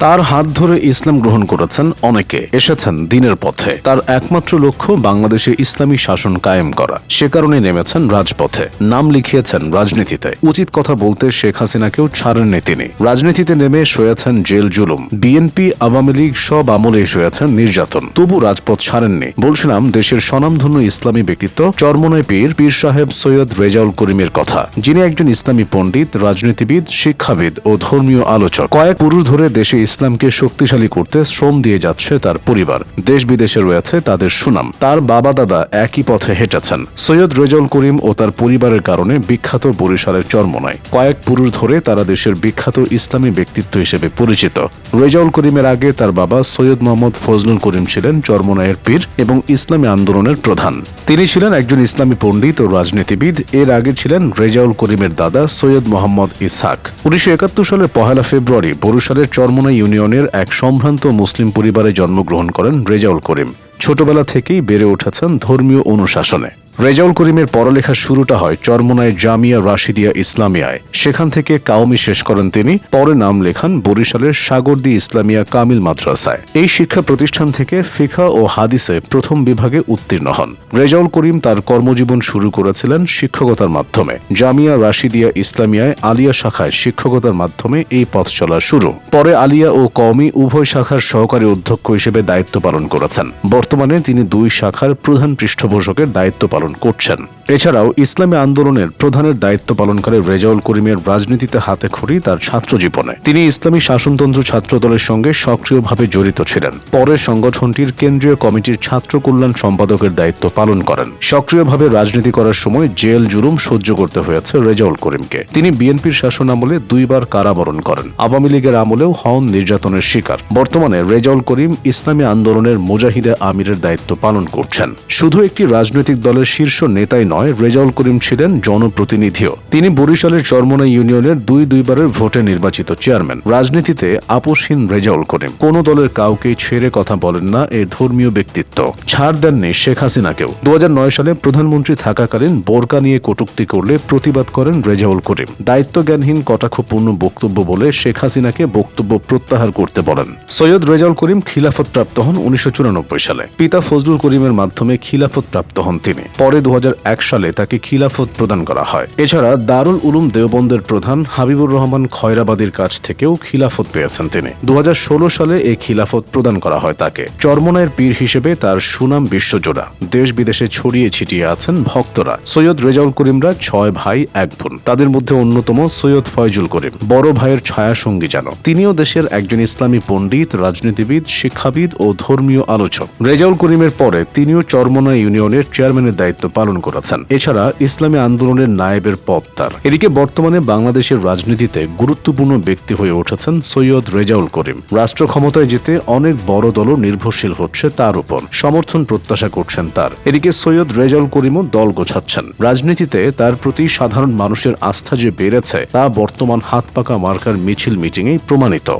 তার হাত ধরে ইসলাম গ্রহণ করেছেন অনেকে। এসেছেন দিনের পথে। তার একমাত্র লক্ষ্য বাংলাদেশে ইসলামী শাসন কায়েম করা। সে কারণে নেমেছেন রাজপথে। নাম লিখিয়েছেন রাজনীতিতে। উচিত কথা বলতে শেখ হাসিনাকেও ছাড়েননি তিনি। রাজনীতিতে নেমে শোয়েছেন জেল জুলুম। বিএনপি, আওয়ামী লীগ সব আমলেই শোয়েছেন নির্যাতন। তবু রাজপথ ছাড়েননি। বলছিলাম, দেশের স্বনামধন্য ইসলামী ব্যক্তিত্ব চরমনয় পীর পীর সাহেব সৈয়দ রেজাউল করিমের কথা। যিনি একজন ইসলামী পণ্ডিত, রাজনীতিবিদ, শিক্ষাবিদ ও ধর্মীয় আলোচক। কয়েক পুরুষ ধরে দেশে ইসলামকে শক্তিশালী করতে শ্রম দিয়ে যাচ্ছে তার পরিবার। দেশ বিদেশে রয়েছে তাদের সুনাম। তার বাবা দাদা একই পথে হেঁটেছেন। সৈয়দ রেজাউল করিম ও তার পরিবারের কারণে বিখ্যাত বরিশালের চরমনায়। কয়েক পুরুষ ধরে তারা দেশের বিখ্যাত ইসলামী ব্যক্তিত্ব হিসেবে পরিচিত। রেজাউল করিমের আগে তার বাবা সৈয়দ মোহাম্মদ ফজলুল করিম ছিলেন চরমনায়ের পীর এবং ইসলামী আন্দোলনের প্রধান। তিনি ছিলেন একজন ইসলামী পণ্ডিত ও রাজনীতিবিদ। এর আগে ছিলেন রেজাউল করিমের দাদা সৈয়দ মোহাম্মদ ইসহাক। উনিশশো একাত্তর সালের পহেলা ফেব্রুয়ারি বরিশালের চরমনা ইউনিয়নের এক সম্ভ্রান্ত মুসলিম পরিবারে জন্মগ্রহণ করেন রেজাউল করিম। ছোটবেলা থেকেই বেড়ে উঠেছেন ধর্মীয় অনুশাসনে। রেজাউল করিমের পড়ালেখার শুরুটা হয় চরমনায় জামিয়া রাশিদিয়া ইসলামিয়ায়। সেখান থেকে কাউমি শেষ করেন তিনি, পরে নাম লেখান বরিশালের সাগরদি ইসলামিয়া কামিল মাদ্রাসায়। এই শিক্ষা প্রতিষ্ঠান থেকে ফিখা ও হাদিসে প্রথম বিভাগে উত্তীর্ণ হন। রেজাউল করিম তার কর্মজীবন শুরু করেছিলেন শিক্ষকতার মাধ্যমে। জামিয়া রাশিদিয়া ইসলামিয়ায় আলিয়া শাখায় শিক্ষকতার মাধ্যমে এই পথ চলা শুরু। পরে আলিয়া ও কওমি উভয় শাখার সহকারী অধ্যক্ষ হিসেবে দায়িত্ব পালন করেছেন। বর্তমানে তিনি দুই শাখার প্রধান পৃষ্ঠপোষকের দায়িত্ব পালন করছেন। এছাড়াও ইসলামী আন্দোলনের প্রধানের দায়িত্ব পালনকারী রেজাউল করিমের রাজনীতিতে হাতে খড়ি তার ছাত্র জীবনে। তিনি ইসলামী শাসনতন্ত্র ছাত্র দলের সঙ্গে সক্রিয়ভাবে জড়িত ছিলেন। পরে সংগঠনটির কেন্দ্রীয় কমিটির ছাত্র কল্যাণ সম্পাদকের দায়িত্ব পালন করেন। সক্রিয়ভাবে রাজনীতি করার সময় জেল জুলুম সহ্য করতে হয়েছে রেজাউল করিমকে। তিনি বিএনপির শাসন আমলে দুইবার কারাবরণ করেন। আওয়ামী লীগের আমলেও হন নির্যাতনের শিকার। বর্তমানে রেজাউল করিম ইসলামী আন্দোলনের মুজাহিদে আমিরের দায়িত্ব পালন করছেন। শুধু একটি রাজনৈতিক দলের শীর্ষ নেতাই নয় রেজাউল করিম ছিলেন জনপ্রতিনিধিও। তিনি বরিশালের চরমনা ইউনিয়নের দুই দুইবারের ভোটে নির্বাচিত চেয়ারম্যান। রাজনীতিতে আপোষহীন রেজাউল করিম। কোনো দলের কাউকেই ছেড়ে কথা বলেন না এই ধর্মীয় ব্যক্তিত্ব। ছাড় দেননি শেখ হাসিনাকেও। দু সালে প্রধানমন্ত্রী থাকাকালীন বোরকা নিয়ে কটূক্তি করলে প্রতিবাদ করেন রেজাউল করিম। দায়িত্বজ্ঞানহীন, কটাক্ষপূর্ণ বক্তব্য বলে শেখ হাসিনাকে বক্তব্য প্রত্যাহার করতে বলেন। সৈয়দ রেজাউল করিম খিলাফত প্রাপ্ত হন উনিশশো চুরানব্বই সালে। পিতা ফজলুল করিমের মাধ্যমে খিলাফত প্রাপ্ত হন তিনি। পরে দু সালে তাকে খিলাফত প্রদান করা হয়। এছাড়া দারুল উলুম দেওবন্দের প্রধান হাবিবুর রহমান খয়রাবাদীর কাছ থেকেও খিলাফত পেয়েছেন তিনি। দু হাজার ষোলো সালে এই খিলাফত প্রদান করা হয় তাকে। চরমনায়ের পীর হিসেবে তার সুনাম বিশ্বজোড়া। দেশ বিদেশে ছড়িয়ে ছিটিয়ে আছেন ভক্তরা। সৈয়দ রেজাউল করিমরা ছয় ভাই, এক বোন। তাদের মধ্যে অন্যতম সৈয়দ ফয়জুল করিম। বড় ভাইয়ের ছায়া সঙ্গী যেন। তিনিও দেশের একজন ইসলামী পণ্ডিত, রাজনীতিবিদ, শিক্ষাবিদ ও ধর্মীয় আলোচক। রেজাউল করিমের পরে তিনিও চরমনা ইউনিয়নের চেয়ারম্যানের দায়িত্ব পালন করেছেন। এছাড়া ইসলামী আন্দোলনের নায়েবের পদ তার এদিকে বর্তমানে বাংলাদেশের রাজনীতিতে গুরুত্বপূর্ণ ব্যক্তি হয়ে উঠেছেন সৈয়দ রেজাউল করিম। রাষ্ট্র ক্ষমতায় যেতে অনেক বড় দলও নির্ভরশীল হচ্ছে তার উপর। সমর্থন প্রত্যাশা করছেন তার। এদিকে সৈয়দ রেজাউল করিমও দল গোছাচ্ছেন। রাজনীতিতে তার প্রতি সাধারণ মানুষের আস্থা যে বেড়েছে, তা বর্তমান হাত পাকা মার্কার মিছিল মিটিংয়েই প্রমাণিত।